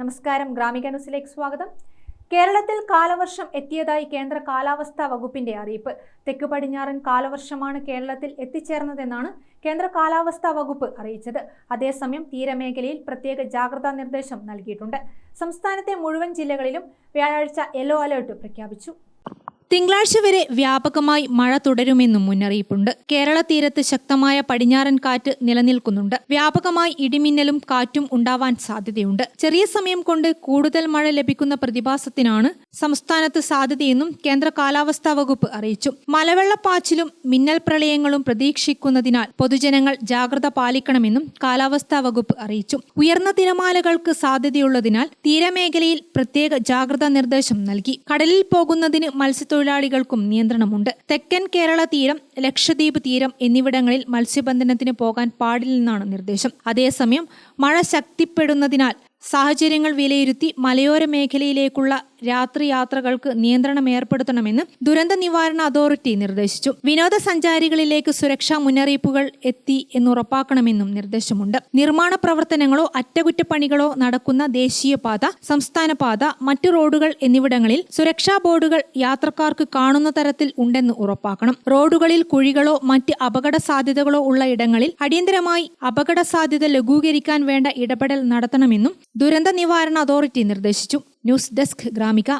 നമസ്കാരം. ഗ്രാമിക ന്യൂസിലേക്ക് സ്വാഗതം. കേരളത്തിൽ കാലവർഷം എത്തിയതായി കേന്ദ്ര കാലാവസ്ഥാ വകുപ്പിന്റെ അറിയിപ്പ്. തെക്ക് പടിഞ്ഞാറൻ കാലവർഷമാണ് കേരളത്തിൽ എത്തിച്ചേർന്നതെന്നാണ് കേന്ദ്ര കാലാവസ്ഥാ വകുപ്പ് അറിയിച്ചത്. അതേസമയം തീരമേഖലയിൽ പ്രത്യേക ജാഗ്രതാ നിർദ്ദേശം നൽകിയിട്ടുണ്ട്. സംസ്ഥാനത്തെ മുഴുവൻ ജില്ലകളിലും വ്യാഴാഴ്ച യെല്ലോ അലേർട്ട് പ്രഖ്യാപിച്ചു. തിങ്കളാഴ്ച വരെ വ്യാപകമായി മഴ തുടരുമെന്നും മുന്നറിയിപ്പുണ്ട്. കേരള തീരത്ത് ശക്തമായ പടിഞ്ഞാറൻ കാറ്റ് നിലനിൽക്കുന്നുണ്ട്. വ്യാപകമായി ഇടിമിന്നലും കാറ്റും ഉണ്ടാവാൻ സാധ്യതയുണ്ട്. ചെറിയ സമയം കൊണ്ട് കൂടുതൽ മഴ ലഭിക്കുന്ന പ്രതിഭാസത്തിനാണ് സംസ്ഥാനത്ത് സാധ്യതയെന്നും കേന്ദ്ര കാലാവസ്ഥാ വകുപ്പ് അറിയിച്ചു. മലവെള്ളപ്പാച്ചിലും മിന്നൽ പ്രളയങ്ങളും പ്രതീക്ഷിക്കുന്നതിനാൽ പൊതുജനങ്ങൾ ജാഗ്രത പാലിക്കണമെന്നും കാലാവസ്ഥാ വകുപ്പ് അറിയിച്ചു. ഉയർന്ന തിരമാലകൾക്ക് സാധ്യതയുള്ളതിനാൽ തീരമേഖലയിൽ പ്രത്യേക ജാഗ്രതാ നിർദ്ദേശം നൽകി. കടലിൽ പോകുന്നതിന് മത്സ്യത്തൊഴിലാളികൾക്കും നിയന്ത്രണമുണ്ട്. തെക്കൻ കേരള തീരം ലക്ഷദ്വീപ് തീരം എന്നിവിടങ്ങളിൽ മത്സ്യബന്ധനത്തിന് പോകാൻ പാടില്ലെന്നാണ് നിർദ്ദേശം. അതേസമയം മഴ ശക്തിപ്പെടുന്നതിനാൽ സാഹചര്യങ്ങൾ വിലയിരുത്തി മലയോര മേഖലയിലേക്കുള്ള രാത്രി യാത്രകൾക്ക് നിയന്ത്രണം ഏർപ്പെടുത്തണമെന്ന് ദുരന്ത നിവാരണ അതോറിറ്റി നിർദ്ദേശിച്ചു. വിനോദസഞ്ചാരികളിലേക്ക് സുരക്ഷാ മുന്നറിയിപ്പുകൾ എത്തി എന്നുറപ്പാക്കണമെന്നും നിർദ്ദേശമുണ്ട്. നിർമ്മാണ പ്രവർത്തനങ്ങളോ അറ്റകുറ്റപ്പണികളോ നടക്കുന്ന ദേശീയപാത സംസ്ഥാന പാത മറ്റു റോഡുകൾ എന്നിവിടങ്ങളിൽ സുരക്ഷാ ബോർഡുകൾ യാത്രക്കാർക്ക് കാണുന്ന തരത്തിൽ ഉണ്ടെന്ന് ഉറപ്പാക്കണം. റോഡുകളിൽ കുഴികളോ മറ്റ് അപകട സാധ്യതകളോ ഉള്ള ഇടങ്ങളിൽ അടിയന്തരമായി അപകട സാധ്യത ലഘൂകരിക്കാൻ വേണ്ട ഇടപെടൽ നടത്തണമെന്നും ദുരന്ത നിവാരണ അതോറിറ്റി നിർദ്ദേശിച്ചു. News desk Gramika